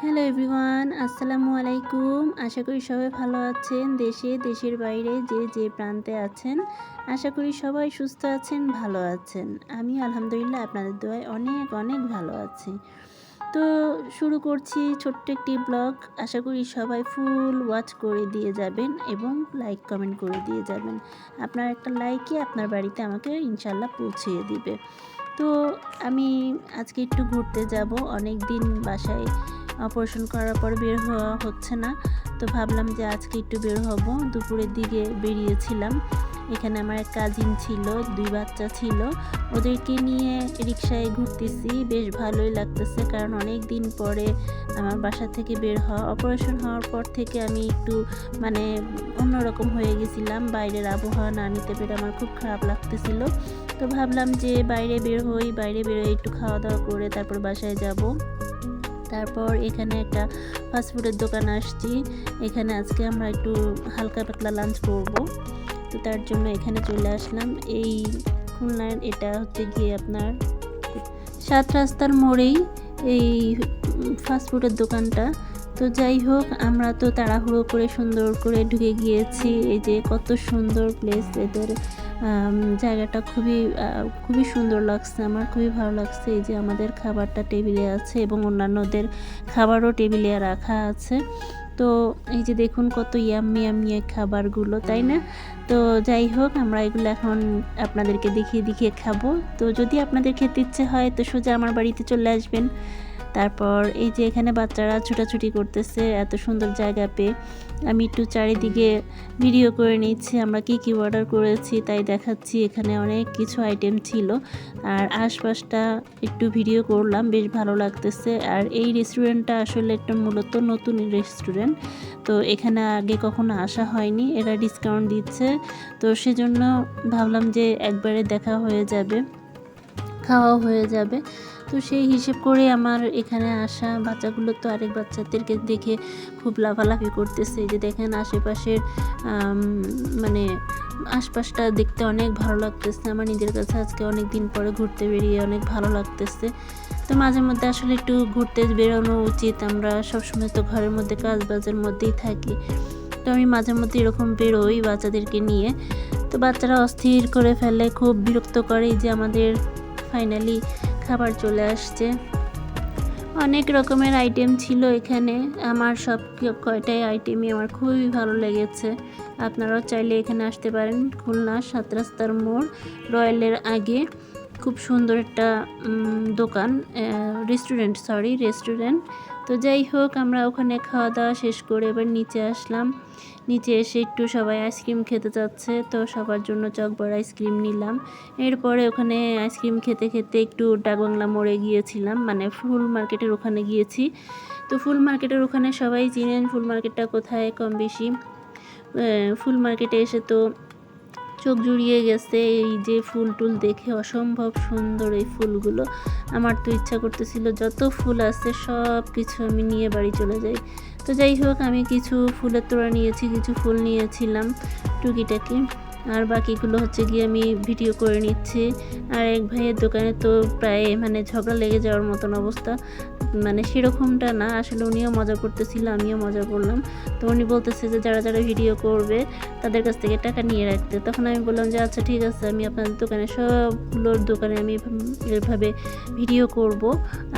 Hello everyone আসসালামু আলাইকুম আশা করি সবাই ভালো আছেন। দেশে, দেশের বাইরে যে যে প্রান্তে আছেন, আশা করি সবাই সুস্থ আছেন, ভালো আছেন। আমি আলহামদুলিল্লাহ আপনাদের দোয়ায় অনেক অনেক ভালো আছি। তো শুরু করছি ছোট্ট একটি ব্লগ। আশা করি সবাই ফুল ওয়াচ করে দিয়ে যাবেন এবং লাইক কমেন্ট করে দিয়ে যাবেন। আপনার একটা লাইকই আপনার বাড়িতে আমাকে ইনশাল্লাহ পৌঁছিয়ে দিবে। তো আমি আজকে একটু ঘুরতে যাব। অনেক দিন বাসায় অপারেশন করার পর বের হওয়া হচ্ছে না। তো ভাবলাম যে আজকে একটু বের হব। দুপুরের দিকে বেরিয়েছিলাম। এখানে আমার এক কাজিন ছিল, দুই বাচ্চা ছিল। ওদেরকে নিয়ে রিক্সায় ঘুরতেছি। বেশ ভালোই লাগতেছে কারণ অনেক দিন পরে আমার বাসা থেকে বের হওয়া, অপারেশন হওয়ার পর থেকে আমি একটু মানে অন্যরকম হয়ে গেছিলাম। বাইরের আবহাওয়া না নিতে পেরে আমার খুব খারাপ লাগতেছিল। তো ভাবলাম যে বাইরে বের হই, বাইরে বেরোয় একটু খাওয়া দাওয়া করে তারপর বাসায় যাব। তারপর এখানে একটা ফাস্টফুডের দোকান আসছি। এখানে আজকে আমরা একটু হালকা পাতলা লাঞ্চ করব। তো তার জন্য এখানে চলে আসলাম। এই খুলনার এটা হচ্ছে গিয়ে আপনার সাত রাস্তার মোড়েই এই ফাস্টফুডের দোকানটা। তো যাই হোক, আমরা তো তাড়াহুড়ো করে সুন্দর করে ঢুকে গিয়েছি। এই যে কত সুন্দর প্লেস এদের জায়গাটা খুবই খুবই সুন্দর লাগছে, আমার খুবই ভালো লাগছে। এই যে আমাদের খাবারটা টেবিলে আছে এবং অন্যান্যদের খাবারও টেবিলে রাখা আছে। তো এই যে দেখুন কত ইয়াম্মি ইয়াম্মি খাবারগুলো, তাই না? তো যাই হোক, আমরা এগুলো এখন আপনাদেরকে দেখিয়ে দেখিয়ে খাব। তো যদি আপনাদের খেতে ইচ্ছে হয়, তো সোজা আমার বাড়িতে চলে আসবেন। তারপর এই যে এখানে বাচ্চারা ছুটাছুটি করতেছে, এত সুন্দর জায়গা পেয়ে। আমি একটু চারিদিকে ভিডিও করে নিচ্ছি, আমরা কি কি অর্ডার করেছি তাই দেখাচ্ছি। এখানে অনেক কিছু আইটেম ছিল আর আশপাশটা একটু ভিডিও করলাম, বেশ ভালো লাগতেছে। আর এই রেস্টুরেন্টটা আসলে একটা মূলত নতুন রেস্টুরেন্ট তো এখানে আগে কখনো আসা হয়নি, এরা ডিসকাউন্ট দিচ্ছে। তো সেজন্য ভাবলাম যে একবারে দেখা হয়ে যাবে, খাওয়াও হয়ে যাবে। তো সেই হিসেব করে আমার এখানে আসা বাচ্চাগুলো তো আরেক বাচ্চাদেরকে দেখে খুব লাফালাফি করতেছে। যে দেখেন আশেপাশের মানে আশপাশটা দেখতে অনেক ভালো লাগতেছে। আমার নিজের কাছে আজকে অনেক দিন পরে ঘুরতে বেরিয়ে অনেক ভালো লাগতেছে। তো মাঝে মধ্যে আসলে একটু ঘুরতে বেরোনো উচিত। আমরা সবসময় তো ঘরের মধ্যে কাজ বাজের মধ্যেই থাকি। তো আমি মাঝে মধ্যে এরকম বেরোই বাচ্চাদেরকে নিয়ে। তো বাচ্চারা অস্থির করে ফেলে, খুব বিরক্ত করে যে আমাদের ফাইনালি খাবার চলে আসছে। অনেক রকমের আইটেম ছিল এখানে। আমার সব কয়টাই আইটেমই আমার খুবই ভালো লেগেছে। আপনারাও চাইলে এখানে আসতে পারেন। খুলনা সাত রাস্তার মোড়, রয়্যালের আগে। খুব সুন্দর একটা দোকান রেস্টুরেন্ট সরি রেস্টুরেন্ট তো যাই হোক, আমরা ওখানে খাওয়া দাওয়া শেষ করে এবার নিচে আসলাম। নিচে এসে একটু সবাই আইসক্রিম খেতে যাচ্ছে, তো সবার জন্য চকবার আইসক্রিম নিলাম। এরপরে ওখানে আইসক্রিম খেতে খেতে একটু ডাকবাংলা মোড়ে গিয়েছিলাম মানে ফুল মার্কেটের ওখানে গিয়েছি। তো ফুল মার্কেটের ওখানে সবাই চিনেন, ফুল মার্কেটটা কোথায়, কম বেশি। ফুল মার্কেটে এসে তো চোখ জুড়িয়ে গেছে, এই যে ফুল টুল দেখে অসম্ভব সুন্দর এই ফুলগুলো। আমার তো ইচ্ছা করতেছিল যত ফুল আছে সব কিছু আমি নিয়ে বাড়ি চলে যাই। তো যাই হোক, আমি কিছু ফুলের তোড়া নিয়েছি, কিছু ফুল নিয়েছিলাম টুকিটাকি। আর বাকিগুলো হচ্ছে গিয়ে আমি ভিডিও করে নিচ্ছি। আর এক ভাইয়ের দোকানে তো প্রায় মানে ঝগড়া লেগে যাওয়ার মতন অবস্থা। মানে সেরকমটা না, আসলে উনিও মজা করতেছিল, আমিও মজা করলাম। তো উনি বলতেছে যে যারা যারা ভিডিও করবে, তাদের কাছ থেকে টাকা নিয়ে রাখতে। তখন আমি বললাম যে আচ্ছা ঠিক আছে, আমি আপনাদের দোকানে সবগুলোর দোকানে আমি এভাবে ভিডিও করব,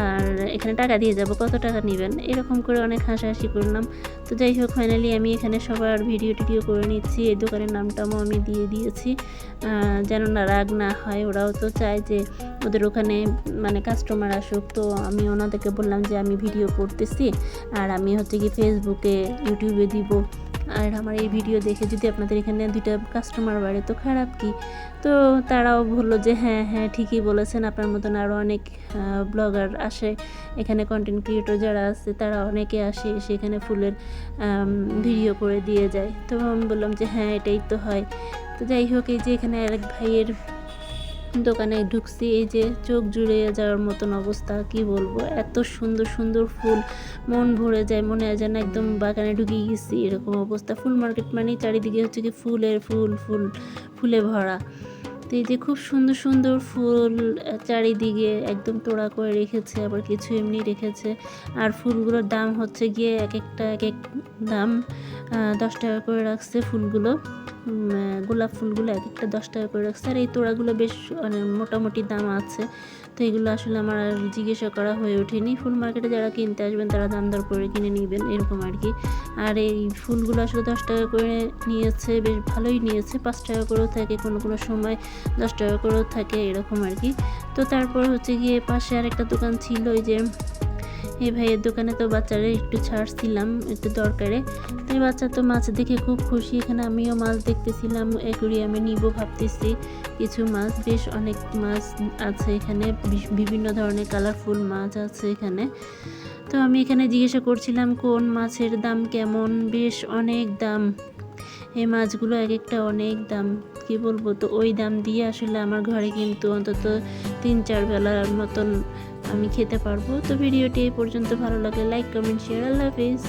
আর এখানে টাকা দিয়ে যাব, কত টাকা নেবেন? এরকম করে অনেক হাসাহাসি করলাম। তো যাই হোক ফাইনালি আমি এখানে সবার ভিডিও টিডিও করে নিচ্ছি। এই দোকানের নামটাও আমি দিয়ে দিয়েছি। যেন না রাগ না হয়, ওরাও তো চায় যে ওদের ওখানে মানে কাস্টমার আসুক। তো আমি ওনাদেরকে বললাম যে আমি ভিডিও করতেছি, আর আমি হচ্ছে কি ফেসবুকে ইউটিউবে দিব। আর আমার এই ভিডিও দেখে যদি আপনাদের এখানে দুইটা কাস্টমার বাড়ে, তো খারাপ কি? তো তারাও বলল যে হ্যাঁ হ্যাঁ ঠিকই বলেছেন। আপনার মতন আরও অনেক ব্লগার আসে। এখানে কন্টেন্ট ক্রিয়েটর যারা আছে, তারা অনেকে আসে, এসে এখানে ফুলের ভিডিও করে দিয়ে যায়। তো আমি বললাম যে হ্যাঁ এটাই তো হয়। তো যাই হোক, এই যে এখানে আরেক ভাইয়ের দোকানে ঢুকছি, এই যে চোখ জুড়ে যাওয়ার মতন অবস্থা, কি বলব? এত সুন্দর সুন্দর ফুল, মন ভরে যায়, মনে হয় যেন একদম বাগানে ঢুকে গেছি, এরকম অবস্থা। ফুল মার্কেট মানেই চারিদিকে হচ্ছে কি ফুলের ফুল ফুল, ফুলে ভরা। তো এই যে খুব সুন্দর সুন্দর ফুল চারিদিকে একদম তোড়া করে রেখেছে, আবার কিছু এমনি রেখেছে। আর ফুলগুলোর দাম হচ্ছে গিয়ে এক একটা এক এক দাম দশ টাকা করে রাখছে ফুলগুলো। গোলাপ ফুলগুলো এক একটা দশ টাকা করে রাখছে। আর এই তোড়াগুলো বেশ মানে মোটামুটি দাম আছে। তো এগুলো আসলে আমার আর জিজ্ঞাসা করা হয়ে ওঠেনি। ফুল মার্কেটে যারা কিনতে আসবেন, তারা দাম দর করে কিনে নেবেন, এরকম আর কি। আর এই ফুলগুলো আসলে দশ টাকা করে নিয়েছে, বেশ ভালোই নিয়েছে। পাঁচ টাকা করেও থাকে, কোনো কোনো সময় দশ টাকা করেও থাকে, এরকম আর কি। তো তারপর হচ্ছে গিয়ে পাশে আর একটা দোকান ছিল, ওই যে এই ভাইয়ের দোকানে তো বাচ্চারা একটু ছাড়ছিলাম একটু দরকারে। এই বাচ্চা তো মাছ দেখে খুব খুশি। এখানে আমিও মাছ দেখতেছিলাম অ্যাকুরিয়ামে নিব ভাবতেছি, কিছু মাছ। বেশ অনেক মাছ আছে এখানে বিভিন্ন ধরনের কালারফুল মাছ আছে এখানে। তো আমি এখানে জিজ্ঞাসা করছিলাম, কোন মাছের দাম কেমন? বেশ অনেক দাম। এই মাছগুলো এক একটা অনেক দাম। কি বলব? তো ওই দাম দিয়ে আসলে আমার ঘরে কিন্তু অন্তত তিন, চার বেলার মতন আমি খেতে পারব। তো ভিডিওটি এই পর্যন্ত। ভালো লাগে লাইক কমেন্ট শেয়ার আল্লাহ হাফিজ।